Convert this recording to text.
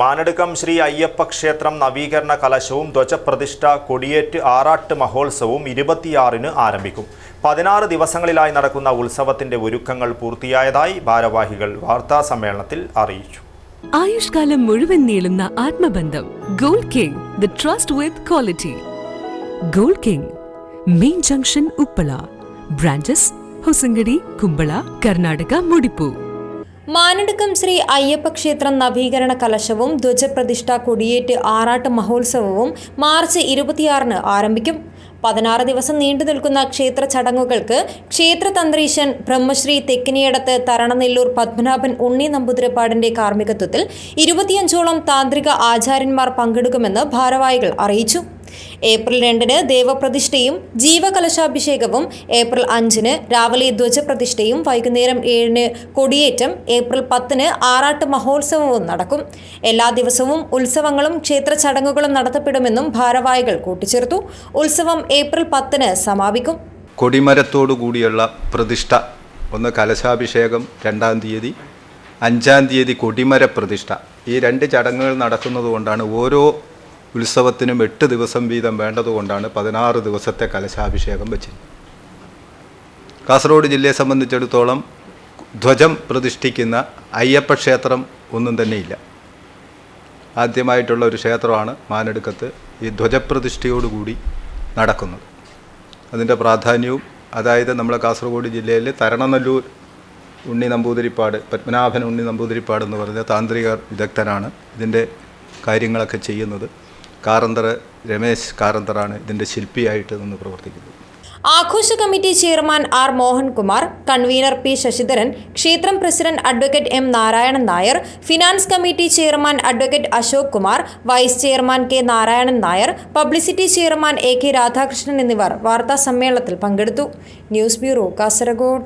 മാനടുക്കം ശ്രീ അയ്യപ്പ ക്ഷേത്രം നവീകരണ കലശവും ധ്വജപ്രതിഷ്ഠ കൊടിയേറ്റ് ആറാട്ട് മഹോത്സവവും ഇരുപത്തിയാറിന് ആരംഭിക്കും. പതിനാറ് ദിവസങ്ങളിലായി നടക്കുന്ന ഉത്സവത്തിന്റെ ഒരുക്കങ്ങൾ പൂർത്തിയായതായി ഭാരവാഹികൾ വാർത്താ സമ്മേളനത്തിൽ അറിയിച്ചു. ആയുഷ്കാലം മുഴുവൻ നീളുന്ന ആത്മബന്ധം gold king the trust with quality. Gold king main junction Uppala branches Hosangadi Kumbala Karnataka Mudipu. Manadukkam Sri Ayyappa ക്ഷേത്രം നവീകരണ കലശവും ധ്വജപ്രതിഷ്ഠ കൊടിയേറ്റ് ആറാട്ട് മഹോത്സവവും മാർച്ച് ഇരുപത്തിയാറിന് ആരംഭിക്കും. പതിനാറ് ദിവസം നീണ്ടു നിൽക്കുന്ന ക്ഷേത്ര ചടങ്ങുകൾക്ക് ക്ഷേത്ര തന്ത്രീശൻ ബ്രഹ്മശ്രീ തെക്കിനിയടത്ത് തരണനെല്ലൂർ പത്മനാഭൻ ഉണ്ണി നമ്പൂതിരിപ്പാടിന്റെ കാർമ്മികത്വത്തിൽ ഇരുപത്തിയഞ്ചോളം താന്ത്രിക ആചാര്യന്മാർ പങ്കെടുക്കുമെന്ന് ഭാരവാഹികൾ അറിയിച്ചു. ഏപ്രിൽ രണ്ടിന് ദേവപ്രതിഷ്ഠയും ജീവകലശാഭിഷേകവും ഏപ്രിൽ അഞ്ചിന് രാവിലെ ധ്വജപ്രതിഷ്ഠയും വൈകുന്നേരം ഏഴിന് കൊടിയേറ്റം ഏപ്രിൽ പത്തിന് ആറാട്ട് മഹോത്സവവും നടക്കും. എല്ലാ ദിവസവും ഉത്സവങ്ങളും ക്ഷേത്ര ചടങ്ങുകളും നടത്തപ്പെടുമെന്നും ഭാരവാഹികൾ കൂട്ടിച്ചേർത്തു. ഉത്സവം ഏപ്രിൽ പത്തിന് സമാപിക്കും. കൊടിമരത്തോടു കൂടിയുള്ള പ്രതിഷ്ഠ. ഒന്ന് കലശാഭിഷേകം രണ്ടാം തീയതി അഞ്ചാം തീയതി കൊടിമര പ്രതിഷ്ഠ ഈ രണ്ട് ചടങ്ങുകൾ നടക്കുന്നത് കൊണ്ടാണ് ഓരോ ഉത്സവത്തിനും എട്ട് ദിവസം വീതം വേണ്ടതുകൊണ്ടാണ് പതിനാറ് ദിവസത്തെ കലശാഭിഷേകം വെച്ചത്. കാസർഗോഡ് ജില്ലയെ സംബന്ധിച്ചിടത്തോളം ധ്വജം പ്രതിഷ്ഠിക്കുന്ന അയ്യപ്പ ക്ഷേത്രം ഒന്നും തന്നെയില്ല. ആദ്യമായിട്ടുള്ള ഒരു ക്ഷേത്രമാണ് മാനെടുക്കത്ത്. ഈ ധ്വജപ്രതിഷ്ഠയോടുകൂടി നടക്കുന്നത്. അതിന്റെ പ്രാധാന്യവും അതായത് നമ്മളെ കാസർഗോഡ് ജില്ലയിൽ തരണനല്ലൂർ ഉണ്ണി നമ്പൂതിരിപ്പാട് പത്മനാഭൻ ഉണ്ണി നമ്പൂതിരിപ്പാട് എന്ന് പറഞ്ഞ താന്ത്രിക വിദഗ്ധനാണ് ഇതിന്റെ കാര്യങ്ങളൊക്കെ ചെയ്യുന്നത്. കാറന്തർ രമേശ് കാറന്തറാണ് ഇതിന്റെ ശില്പിയായിട്ട് നിന്ന് പ്രവർത്തിക്കുന്നത്. ആഘോഷ committee chairman R Mohankumar convener P Sasidharan ക്ഷേത്രം president advocate M Narayanan Nair finance committee chairman advocate Ashok Kumar vice chairman K Narayanan Nair publicity chairman A K Radhakrishnan എന്നിവർ വാർത്താ സമ്മേളനത്തിൽ പങ്കെടുത്തു. News bureau Kasaragod.